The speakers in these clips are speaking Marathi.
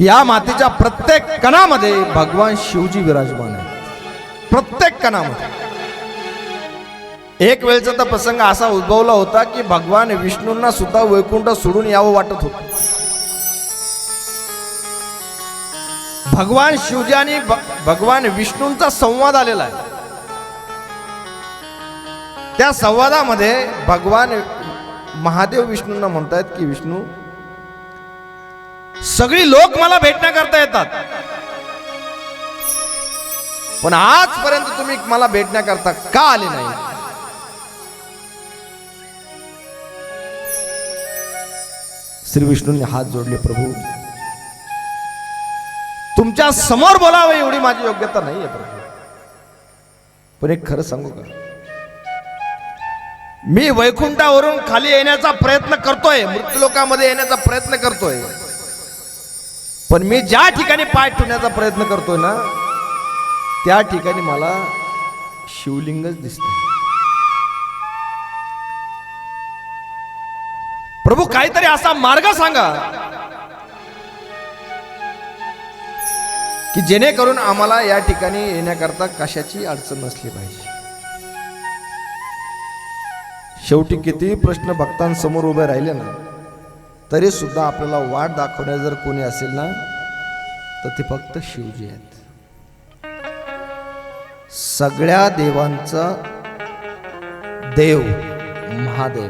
या मातेच्या प्रत्येक कणामध्ये भगवान शिवजी विराजमान आहे प्रत्येक कणामध्ये. एक वेळचा तर प्रसंग असा उद्भवला होता की भगवान विष्णूंना सुद्धा वैकुंठ सोडून यावं वाटत होतं. भगवान शिवजी आणि भगवान विष्णूंचा संवाद आलेला आहे. त्या संवादामध्ये भगवान महादेव विष्णूंना म्हणतायत की विष्णू सगळी लोक मला भेटण्याकरता येतात. पण आजपर्यंत तुम्ही मला भेटण्याकरता का आले नाही? श्री विष्णूंनी हात जोडले प्रभू तुमच्यासमोर बोलावं एवढी माझी योग्यता नाही आहे प्रभू. पण एक खरं सांगू का? मी वैकुंठावरून खाली येण्याचा प्रयत्न करतोय मृत्यूलोकामध्ये येण्याचा प्रयत्न करतोय. पण मी ज्या ठिकाणी पाय ठेवण्याचा प्रयत्न करतोय ना त्या ठिकाणी मला शिवलिंगच दिसत प्रभू काहीतरी असा मार्ग सांगा की जेणेकरून आम्हाला या ठिकाणी येण्याकरता कशाची अडचण नसली पाहिजे. शेवटी कितीही प्रश्न भक्तांसमोर उभे राहिले ना तरी सुद्धा आपल्याला वाट दाखवण्या जर कोणी असेल ना तर ते फक्त शिवजी आहेत. सगळ्या देवांचा देव महादेव.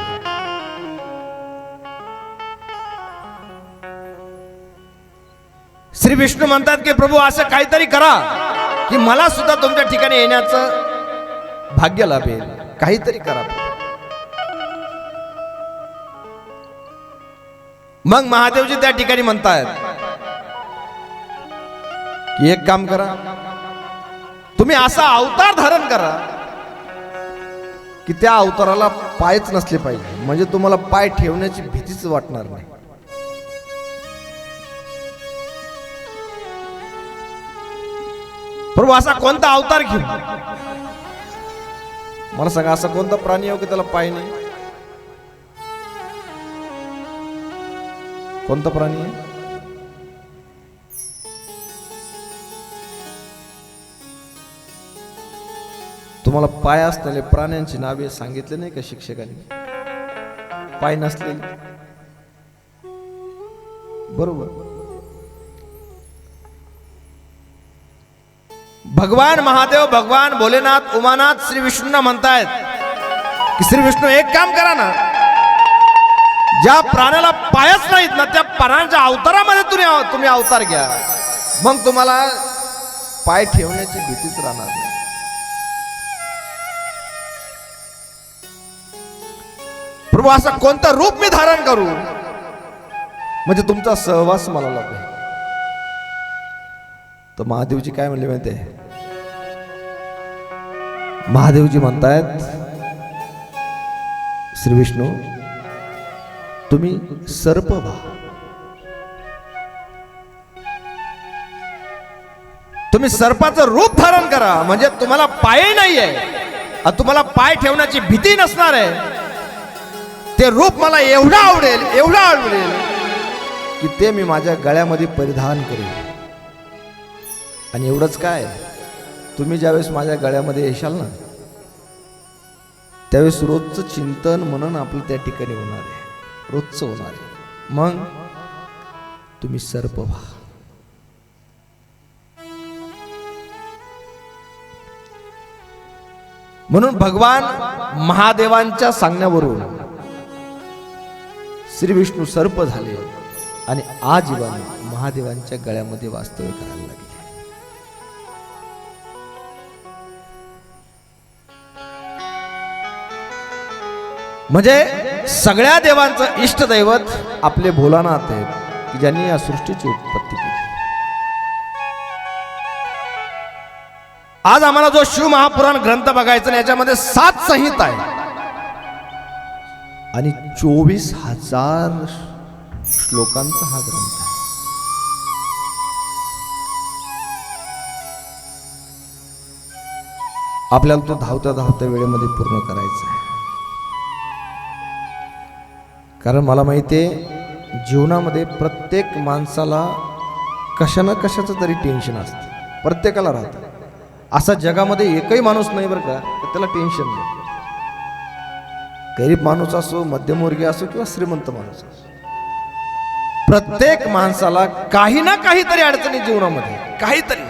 श्री विष्णू म्हणतात की प्रभू असं काहीतरी करा की मला सुद्धा तुमच्या ठिकाणी येण्याचं भाग्य लाभेल. काहीतरी करा मग महादेवजी त्या ठिकाणी म्हणतायत की एक काम करा. तुम्ही असा अवतार धारण करा की त्या अवताराला पायच नसले पाहिजे. म्हणजे तुम्हाला पाय ठेवण्याची भीतीच वाटणार नाही. प्रभू असा कोणता अवतार घेऊ? मला सांगा असा कोणता प्राणी आहे हो की त्याला पाय नाही? कोणता प्राणी आहे? तुम्हाला पाय असलेले प्राण्यांची नावे सांगितले नाही का शिक्षकांनी? पाय नसलेले. बरोबर. भगवान महादेव भगवान भोलेनाथ उमानाथ श्री विष्णूंना म्हणतायत की श्री विष्णू एक काम करा ना ज्या प्राण्याला पायच नाहीत ना त्या प्राण्याच्या अवतारामध्ये तुम्ही तुम्ही अवतार घ्या. मग तुम्हाला पाय ठेवण्याची भीतीच राहणार नाही. प्रभू असं कोणतं रूप मी धारण करू? म्हणजे तुमचा सहवास मला लागतो तर महादेवजी काय म्हणले माहिती आहे महादेवजी म्हणतायत श्री विष्णू तुम्ही सर्प व्हा. तुम्ही सर्पाचं रूप धारण करा म्हणजे तुम्हाला पाय नाहीये. तुम्हाला पाय ठेवण्याची भीती नसणार आहे. ते रूप मला एवढं आवडेल एवढं आवडेल की ते मी माझ्या गळ्यामध्ये परिधान करेन. आणि एवढंच काय तुम्ही ज्यावेळेस माझ्या गळ्यामध्ये येशाल ना त्यावेळेस रोजचं चिंतन म्हणून आपलं त्या ठिकाणी होणार आहे. रोजचं होणार आहे मग तुम्ही सर्प व्हा. म्हणून भगवान महादेवांच्या सांगण्यावरून श्री विष्णू सर्प झाले आणि आजीवन महादेवांच्या गळ्यामध्ये वास्तव्य करायला म्हणजे सगळ्या देवांचं इष्टदैवत आपले भोलानाथ आहेत की ज्यांनी या सृष्टीची उत्पत्ती केली. आज आम्हाला जो शिव महापुराण ग्रंथ बघायचा याच्यामध्ये सात संहिता आहे आणि चोवीस हजार श्लोकांचा हा ग्रंथ आहे. आपल्याला तो धावत्या धावत्या वेळेमध्ये पूर्ण करायचा आहे. कारण मला माहिती आहे जीवनामध्ये प्रत्येक माणसाला कशा ना कशाचं तरी टेन्शन असतं. प्रत्येकाला राहतं. असा जगामध्ये एकही माणूस नाही बरं का त्याला टेन्शन नाही. गरीब माणूस असो मध्यमवर्गीय असो किंवा श्रीमंत माणूस असो. प्रत्येक माणसाला काही ना काहीतरी अडचणी जीवनामध्ये काहीतरी.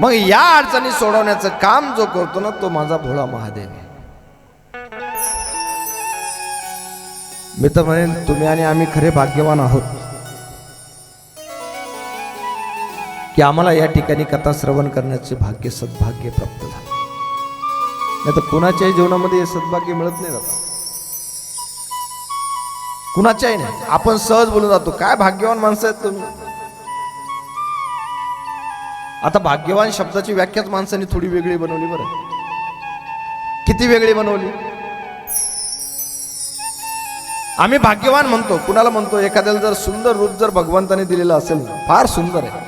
मग या अडचणी सोडवण्याचं काम जो करतो ना तो माझा भोळा महादेव मी तर म्हणेन तुम्ही आणि आम्ही खरे भाग्यवान आहोत. की आम्हाला या ठिकाणी कथा श्रवण करण्याचे भाग्य सद्भाग्य प्राप्त झाले. नाही तर कुणाच्याही जीवनामध्ये हे सद्भाग्य मिळत नाही जात कुणाच्याही नाही. आपण सहज बोलून जातो काय भाग्यवान माणसं आहेत तुम्ही? आता भाग्यवान शब्दाची व्याख्याच माणसाने थोडी वेगळी बनवली बरं. किती वेगळी बनवली? आम्ही भाग्यवान म्हणतो. कुणाला म्हणतो? एखाद्याला जर सुंदर रूप जर भगवंताने दिलेलं असेल फार सुंदर आहे.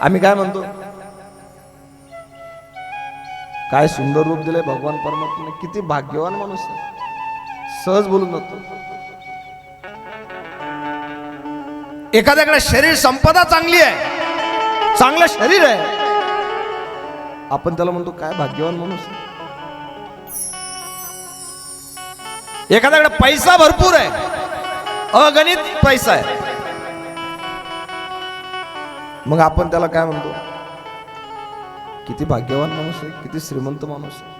आम्ही काय म्हणतो? काय सुंदर रूप दिलंय भगवान परमात्मा किती भाग्यवान माणूस आहे. सहज बोलून जातो. एखाद्याकडे शरीर संपदा चांगली आहे. चांगलं शरीर आहे. आपण त्याला म्हणतो काय भाग्यवान माणूस आहे. एखाद्याकडे पैसा भरपूर आहे. अगणित पैसा आहे. मग आपण त्याला काय म्हणतो? किती भाग्यवान माणूस आहे किती श्रीमंत माणूस आहे.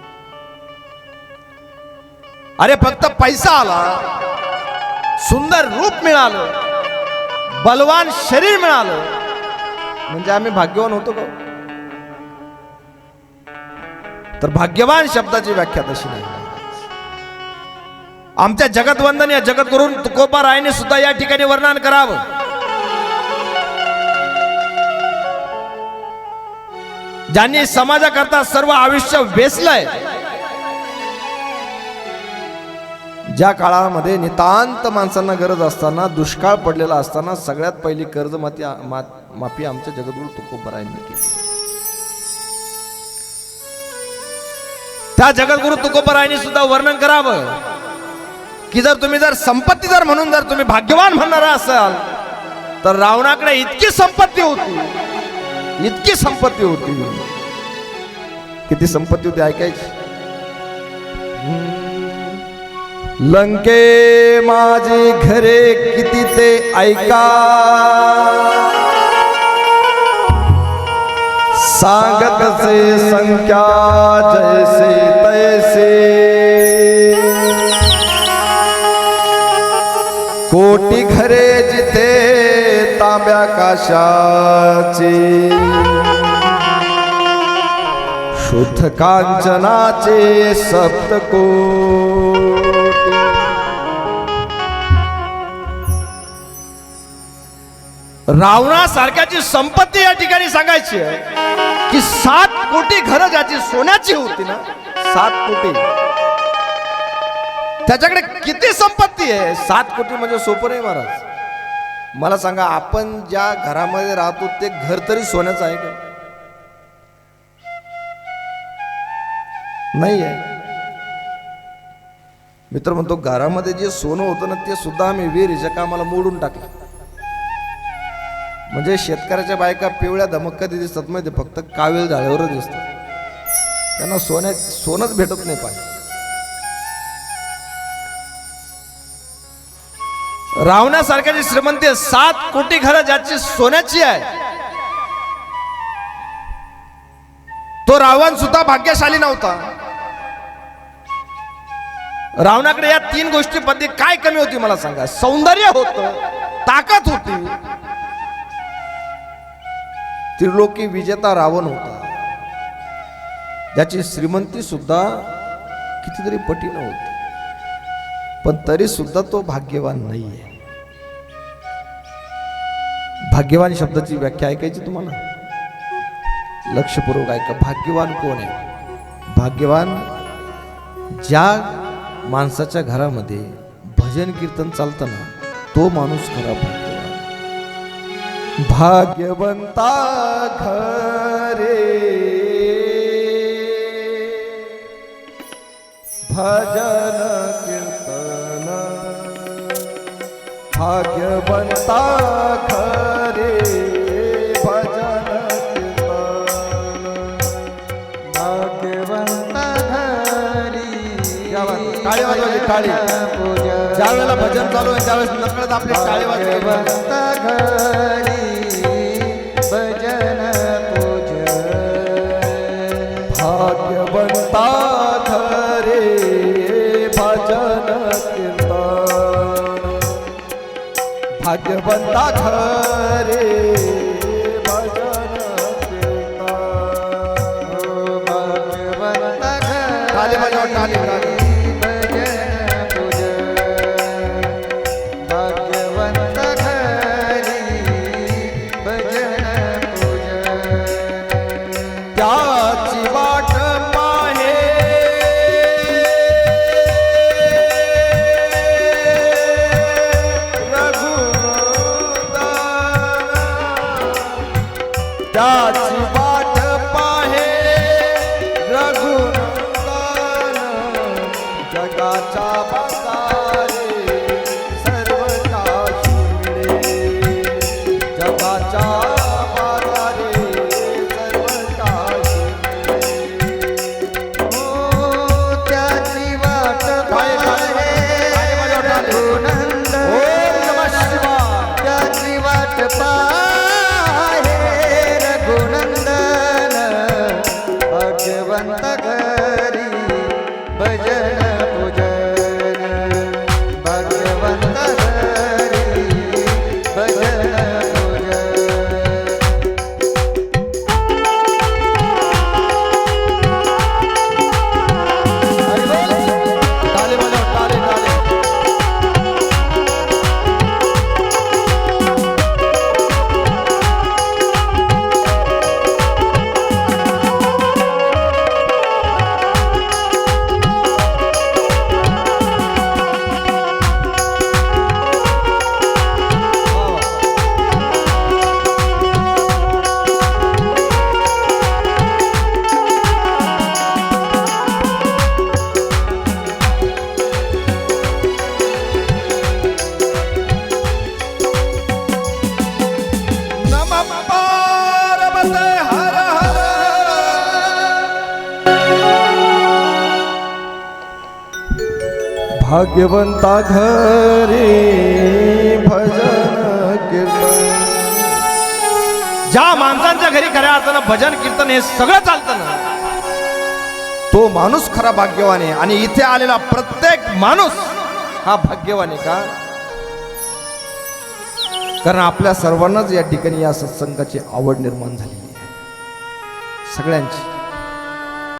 अरे फक्त पैसा आला सुंदर रूप मिळालं बलवान शरीर मिळालं म्हणजे आम्ही भाग्यवान होतो का? तर भाग्यवान शब्दाची व्याख्या तशी नाही. आमच्या जगतवंदन या जगद्गुरून तुकोबा रायने सुद्धा या ठिकाणी वर्णन करावं. ज्यांनी समाजाकरता सर्व आयुष्य वेचलंय ज्या काळामध्ये नितांत माणसांना गरज असताना दुष्काळ पडलेला असताना सगळ्यात पहिली कर्ज माती माफी आमच्या जगद्गुरु तुकोबरायांनी केली. त्या जगद्गुरु तुकोबरायांनी सुद्धा वर्णन करावं. की जर तुम्ही जर संपत्ती जर म्हणून जर तुम्ही भाग्यवान म्हणणारा असाल तर रावणाकडे इतकी संपत्ती होती. इतकी संपत्ती होती. किती संपत्ती होती ऐकायची? लंके माझी घरे किती ते ऐका. सांगतसे संख्या जैसे तैसे. कोटी घरे जिथे तांब्या काशाची. शुद्ध कांचनाचे सप्तकोटी. रावणासारख्याची संपत्ती या ठिकाणी सांगायची आहे की सात कोटी घरं ज्याची सोन्याची होती ना सात कोटी. त्याच्याकडे किती संपत्ती आहे? सात कोटी म्हणजे सोपं नाही महाराज. मला सांगा आपण ज्या घरामध्ये राहतो ते घर तरी सोन्याचं आहे का? नाही आहे. मित्र म्हणतो घरामध्ये जे सोनं होतं ना ते सुद्धा आम्ही विहिरीच्या कामाला मोडून टाकलं. म्हणजे शेतकऱ्याच्या बायका पिवळ्या धमक्का दिसतात माहिती फक्त कावेल झाल्यावरच दिसतात. त्यांना सोन्या सोनंच भेटत नाही पाहिजे. रावणासारख्याची श्रीमंती सात कोटी घरं ज्याची सोन्याची आहे तो रावण सुद्धा भाग्यशाली नव्हता. रावणाकडे या तीन गोष्टींमध्ये काय कमी होती मला सांगा. सौंदर्य होत ताकद होती. त्रिलोकी विजेता रावण होता. ज्याची श्रीमंती सुद्धा कितीतरी पटीनं होती. पण तरी सुद्धा तो भाग्यवान नाहीये. भाग्यवान शब्दाची व्याख्या ऐकायची तुम्हाला? लक्षपूर्वक ऐका. भाग्यवान कोण आहे? भाग्यवान ज्या माणसाच्या घरामध्ये भजन कीर्तन चालतं ना तो माणूस खरा भाग्यवान. भाग्यवंता घरे. भजन कीर्तन. भाग्यवंता टाळी ज्या वेळेला भजन चालू आहे त्यावेळेस नकळत आपली टाळी घरी भजन पूजा भाग्यवंता खरे भजन कीर्तन. भाग्यवंता खरे भजन भाग्यवंत टाळी वाजवा, टाळी, God's. भाग्यवंता घरी भजन कीर्तन. ज्या माणसांच्या घरी खऱ्या अर्थानं भजन कीर्तन हे सगळं चालतं ना. तो माणूस खरा भाग्यवान आहे आणि इथे आलेला प्रत्येक माणूस हा भाग्यवान आहे का? कारण आपल्या सर्वांनाच या ठिकाणी या सत्संगाची आवड निर्माण झालेली आहे. सगळ्यांची.